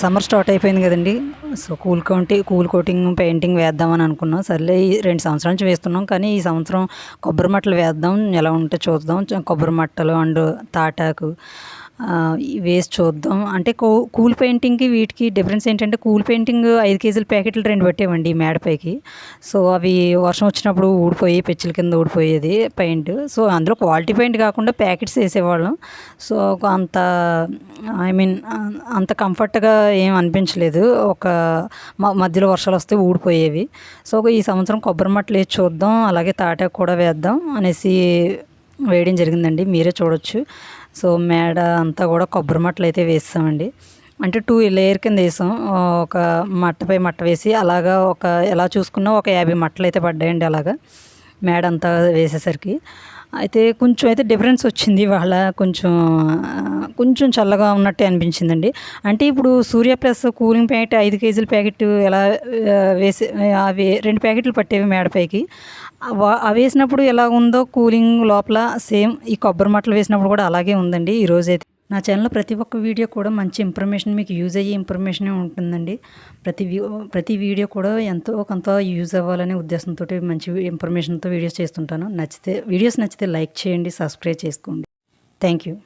Summer start అయిపోయింది కదండి. So cool కౌంటి కూల్ కోటింగ్ పెయింటింగ్ వేద్దామని అనుకున్నాం. సర్లే ఈ రెండు సంవత్సరాల నుంచి వేస్తున్నాం. కానీ ఈ సంవత్సరం కొబ్బరి మట్టలు వేద్దాం. ఎలా ఉంటే చూద్దాం. కొబ్బరి మట్టలు అండ్ తాటాకు వేసి చూద్దాం. అంటే కూ కూల్ పెయింటింగ్కి వీటికి డిఫరెన్స్ ఏంటంటే కూల్ పెయింటింగ్ ఐదు కేజీల ప్యాకెట్లు రెండు పెట్టేవండి ఈ మేడపైకి. సో అవి వర్షం వచ్చినప్పుడు ఊడిపోయి పెచ్చుల కింద ఊడిపోయేది పెయింట్. సో అందులో క్వాలిటీ పెయింట్ కాకుండా ప్యాకెట్స్ వేసేవాళ్ళం. సో అంత ఐ మీన్ అంత కంఫర్ట్గా ఏం అనిపించలేదు. ఒక మ- మధ్యలో వర్షాలు వస్తే ఊడిపోయేవి. సో ఈ సంవత్సరం కొబ్బరి మట్టలు వేసి చూద్దాం. అలాగే తాటాకు కూడా వేద్దాం అనేసి వేయడం జరిగిందండి. మీరే చూడొచ్చు. సో మేడ అంతా కూడా కొబ్బరి మట్టలు అయితే వేసామండి అంటే టూ లేయర్ కింద వేసాం. ఒక మట్టపై మట్ట వేసి అలాగా ఒక ఎలా చూసుకున్నా ఒక యాభై మట్టలు అయితే పడ్డాయండి అలాగా. మేడ అంతా వేసేసరికి. అయితే కొంచెం అయితే డిఫరెన్స్ వచ్చింది వాళ్ళ కొంచెం కొంచెం చల్లగా ఉన్నట్టే అనిపించిందండి. అంటే ఇప్పుడు సూర్య ప్లస్ కూలింగ్ ప్యాకెట్ ఐదు కేజీల ప్యాకెట్ ఎలా వేసే వేసి అవి రెండు ప్యాకెట్లు పట్టేవి మేడపైకి. అవ- అవి వేసినప్పుడు ఎలా ఉందో కూలింగ్ లోపల సేమ్ ఈ కొబ్బరి మట్టలు వేసినప్పుడు కూడా అలాగే ఉందండి ఈరోజైతే నా ఛానల్లో ప్రతి ఒక్క వీడియో కూడా మంచి ఇన్ఫర్మేషన్ మీకు యూజ్ అయ్యే ఇన్ఫర్మేషనే ఉంటుందండి. ప్రతి ప్రతి వీడియో కూడా ఎంతో కొంత యూజ్ అవ్వాలనే ఉద్దేశంతో మంచి ఇన్ఫర్మేషన్తో వీడియోస్ చేస్తుంటాను. నచ్చితే వీడియోస్ నచ్చితే లైక్ చేయండి సబ్స్క్రైబ్ చేసుకోండి. Thank you